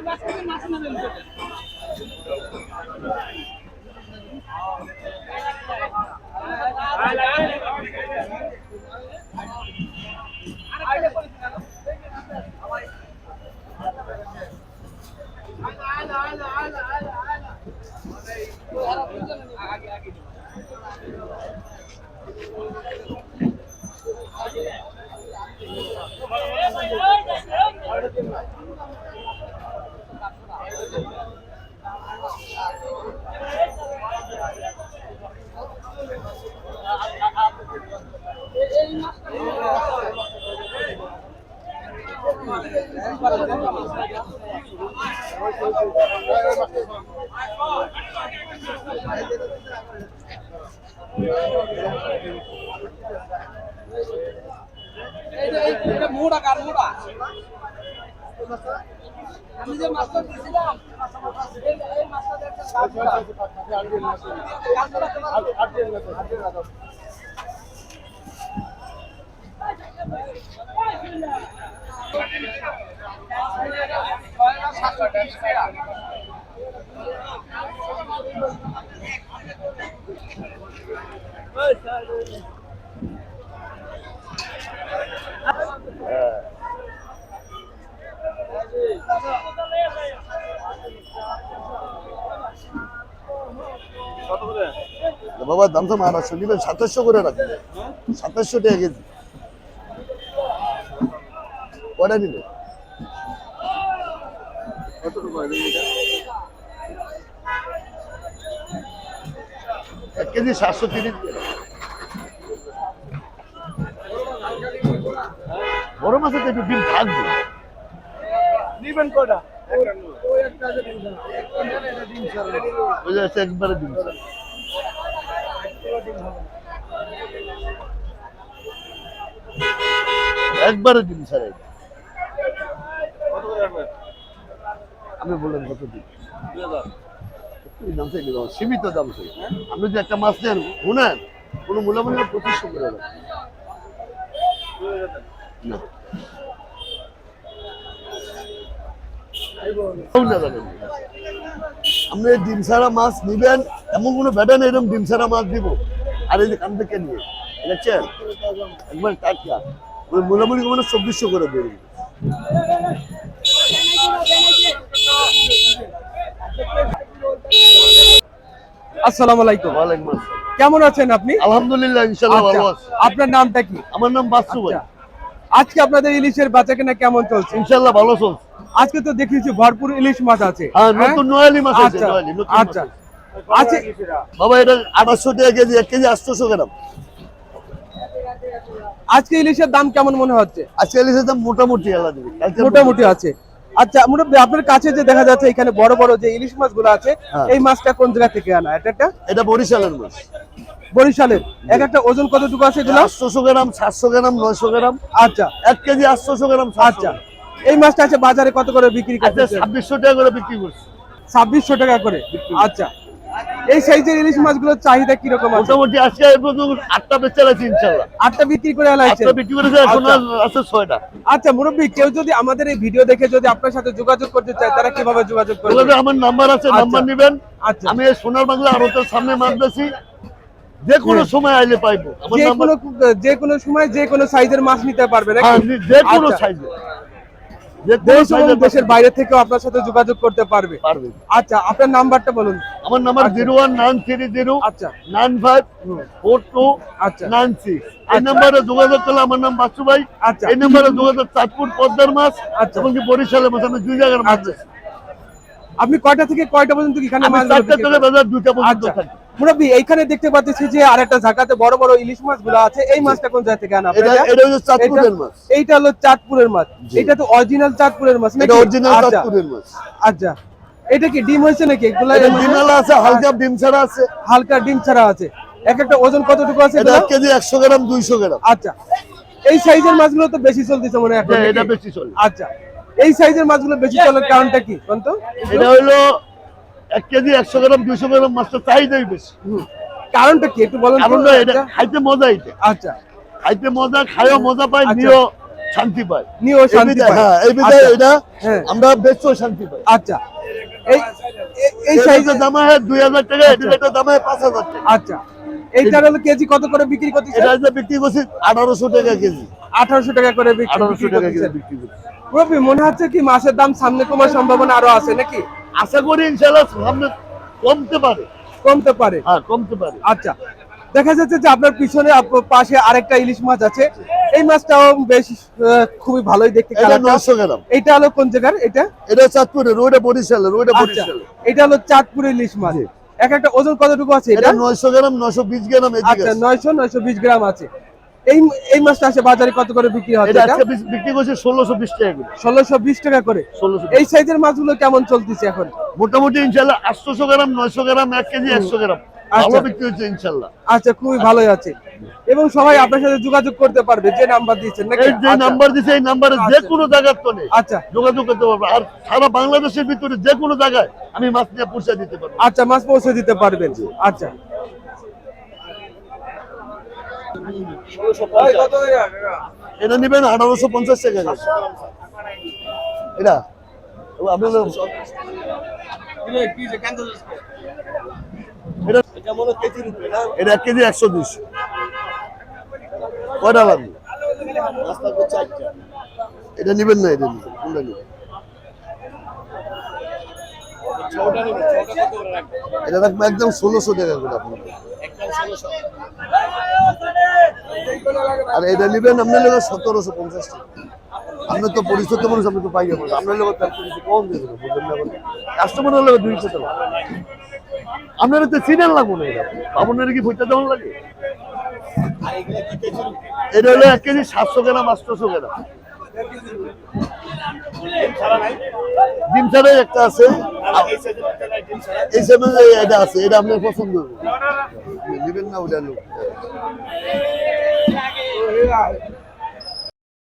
আর মাছ মাছ নেবেন মুড়া কার মুড়া আমি যে মাছটা দিয়েছিলাম এই- মাছটা দেখছেন কার মুড়া? কার মুড়া তোমার? বাবা দাম তো মারাচ্ছ নিবেন সাতাশশো করে রাখবেন সাতাশশো টাকা কেজি। কটা নিবে এক কেজি সাতশো তিরিশ বড় মাছের তো একটু ডিম থাকবে। নিবেন আছে একবারে ডিম। একবারে ডিম ছাড়া এটা। আপনি বললেন কত দিন? দাম থেকে সীমিত দাম থেকে আপনি যে একটা মাছ নেন শুনেন কোনো মূল্যমূল্য পঁচিশশো করে না। আপনি ডিম ছাড়া মাছ নিবেন, এমন কোনো নেই এরকম ডিম ছাড়া মাছ দিব। আর এই যে কান থেকে নিয়ে, দেখছেন? একবার টাটকা। মোটামুটি মানে চব্বিশশো করে দেবে। আসসালামু আলাইকুম। ওয়ালাইকুম আসসালাম। কেমন আছেন আপনি? আলহামদুলিল্লাহ আচ্ছা, ভালো আছে। আপনার নামটা কি? আমার নাম বাসু ভাই। আচ্ছা। আজকে আপনাদের ইলিশের বাচ্চা কেনা কেমন চলছে? ভালো চলছে। আজকে তো দেখেছি ভরপুর ইলিশ মাছ আছে হ্যাঁ? নতুন নয়ালি মাছ আছে নয়ালি নতুন আচ্ছা। আছে। বাবা এটা আঠাশশো টাকা কেজি গ্রাম। আজকে ইলিশের দাম কেমন মনে হচ্ছে? আজকে ইলিশের দাম মোটামুটি আলাদা মোটামুটি আছে। আচ্ছা মোটামুটি আপনার কাছে যে দেখা যাচ্ছে এখানে বড় বড় যে ইলিশ মাছগুলো আছে হ্যাঁ। এই মাছটা কোন জায়গা থেকে আনা? এটা একটা? এটা বরিশালের মাছ। বরিশালের। এক একটা ওজন কতটুকু আছে এগুলো? আটশোশো গ্রাম সাতশো গ্রাম নয়শো গ্রাম। আচ্ছা। এক কেজি আটশোশো গ্রাম আচ্ছা। এই মাছটা আছে বাজারে কত করে বিক্রি করছে ছাব্বিশশো টাকা করে বিক্রি করছে। ছাব্বিশশো টাকা করে? আচ্ছা। এই সাইজের ইলিশ মাছগুলোর চাহিদা কীরকম আছে? মোটামুটি আজকে আটটা বেচে আছে ইনশাল্লাহ। আটটা বিক্রি করে আটটা বিক্রি এখন আচ্ছা। আছে ছয়টা। আচ্ছা মুরব্বী কেউ যদি আমাদের এই ভিডিও দেখে যদি আপনার সাথে যোগাযোগ করতে চায় তারা কীভাবে যোগাযোগ করবে? আমার নাম্বার আছে আচ্ছা। নাম্বার নিবেন। আচ্ছা। আমি এই সোনার বাংলা আরতের সামনে মাছ বেছি যে কোনো সময় আইলে পাইবো। যে কোনো যে কোনো সময় যে কোনো সাইজের মাছ নিতে পারবে? হ্যাঁ, যে কোনো আচ্ছা। দেশ এবং দেশের বাইরে থেকেও আপনার সাথে যোগাযোগ করতে পারবে। পারবে। আচ্ছা আপনার নাম্বারটা বলুন। আমার number zero one nine three zero আচ্ছা। নাইন ফাইভ ফোর টু আচ্ছা। Nine six. এই নাম্বারে যোগাযোগ করলে আমার নাম বাচ্চু ভাই। আচ্ছা। এই নাম্বারে যোগাযোগ চাঁদপুর পদ্মার মাছ আচ্ছা। এবং কি বরিশালের মাছ আমি দুই জায়গার মাছ আচ্ছা। আপনি কয়টা থেকে কয়টা পর্যন্ত এখানে মাছ চারটা থেকে বাজার দুইটা পর্যন্ত আচ্ছা। মুরব্বী এইখানে দেখতে পাচ্ছি যে আরেকটা ঝাঁকাতে বড় বড় ইলিশ মাছগুলো আছে। এই মাছটা কোন জায়গা থেকে আনা এটা আপনারা? এটা হচ্ছে চাঁদপুরের এটা- মাছ। এইটা হলো চাঁদপুরের মাছ। এটা তো অরিজিনাল চাঁদপুরের মাছ এটা অরিজিনাল আচ্ছা, চাঁদপুরের মাছ। আচ্ছা। এটা কি ডিম হয়েছে নাকি? এগুলা? ডিমালা আছে হালকা ডিম ছাড়া আছে। হালকা ডিম ছাড়া আছে। এক একটা ওজন কতটুকু আছে এটা কেজি একশো গ্রাম দুইশো গ্রাম। আচ্ছা। এই সাইজের মাছগুলো তো বেশি চলতেছে মনে হয় হ্যাঁ, এটা বেশি চলে আচ্ছা। এই সাইজের মাছগুলো বেশি চলার কারণটা কি কোন তো এটা হইল এক কেজি একশো গ্রাম দুইশো গ্রাম মাছটা চাহিদাই বেশি। কারণটা কি একটু বলেন এটা খাইতে মজা এটা। আচ্ছা। খাইতে মজা খাইও মজা পাই আচ্ছা। নিও শান্তি পায়। নিয়েও এই শান্তি পায়। হ্যাঁ এই বিধায় আচ্ছা। এটা হ্যাঁ। আমরা শান্তি পাই। আচ্ছা। এই এই- এই এই সাইজের দাম হয় দুই হাজার টাকা এটার দাম হয় পাঁচ হাজার টাকা। আচ্ছা। এইটার হলো কেজি কত করে বিক্রি করতেছে এটা যে বিক্রি করছি আঠারোশো টাকা কেজি। আঠারোশো টাকা করে বিক্রি আঠারোশো টাকা কেজি বিক্রি করছি। মনে হচ্ছে কি মাছের দাম সামনে কমার সম্ভাবনা আরও আছে নাকি? আশা করি ইনশাল্লাহ সামনে কমতে পারে। কমতে পারে। হ্যাঁ কমতে পারে। আচ্ছা দেখা যাচ্ছে যে আপনার পিছনে পাশে আরেকটা ইলিশ মাছ আছে। এই মাছটাও বেশ খুবই ভালোই দেখতে এটা হলো কোন জায়গার এটা? এটা চাঁদপুরের ওইটা বরিশালের ওইটা আচ্ছা বরিশালের। এটা হলো চাঁদপুরের ইলিশ মাছ। এক একটা ওজন কতটুকু আছে এটা? নয়শো গ্রাম নয়শো বিশ গ্রাম আচ্ছা নয়শো নয়শো বিশ গ্রাম আছে। এই এই মাছটা আসে বাজারে কত করে বিক্রি হচ্ছে এটা আজকে বিক্রি করছে ষোলোশো বিশ টাকা করে। ষোলোশো বিশ টাকা করে। এই সাইজের মাছগুলো কেমন চলতেছে এখন? মোটামুটি ইনশাল্লাহ আটশোশো গ্রাম নয়শো গ্রাম এক কেজি একশো গ্রাম। ভালো আচ্ছা। বিক্রি হচ্ছে ইনশাল্লাহ। আচ্ছা খুবই ভালোই আছে। এবং সবাই আপনার সাথে যোগাযোগ করতে পারবে যে নাম্বার দিয়েছেন নাকি? এই যে আচ্ছা, নাম্বার দিছে এই নাম্বারে যে আচ্ছা। কোনো জায়গার তো নেই আচ্ছা। যোগাযোগ করতে পারবে। আর সারা বাংলাদেশের ভিতরে যে কোনো জায়গায় আমি মাছ নিয়ে পৌঁছে দিতে পারব। আচ্ছা মাছ পৌঁছে দিতে পারবেন। আচ্ছা। এটা নেবেন আঠারোশো পঞ্চাশ টাকা এটা? কেজি একশো কয়টা লাগবে? এটা না, এটা একদম ষোলোশো টাকা করে আপনার আর এটা নেবেন আপনার লোক সতেরোশো পঞ্চাশ আপনার তো পরিচিত মানুষ, আপনি তো পাইয়ে বলবেন। আপনার লোক কম দিয়ে দেবেন, বুঝলেন না কাস্টমারের লোক দুইশো টাকা আপনার তো সিরিয়াল লাগবো না এটা। আপনার কি পয়সা দেওয়ার লাগে? এটা হলো এক কেজি সাতশো গ্রাম, আটশোশো গ্রাম। ডিম ছাড়াই একটা আছে। এই সেভেন এটা আছে এটা আপনার পছন্দ নেবেন না ওটা লোক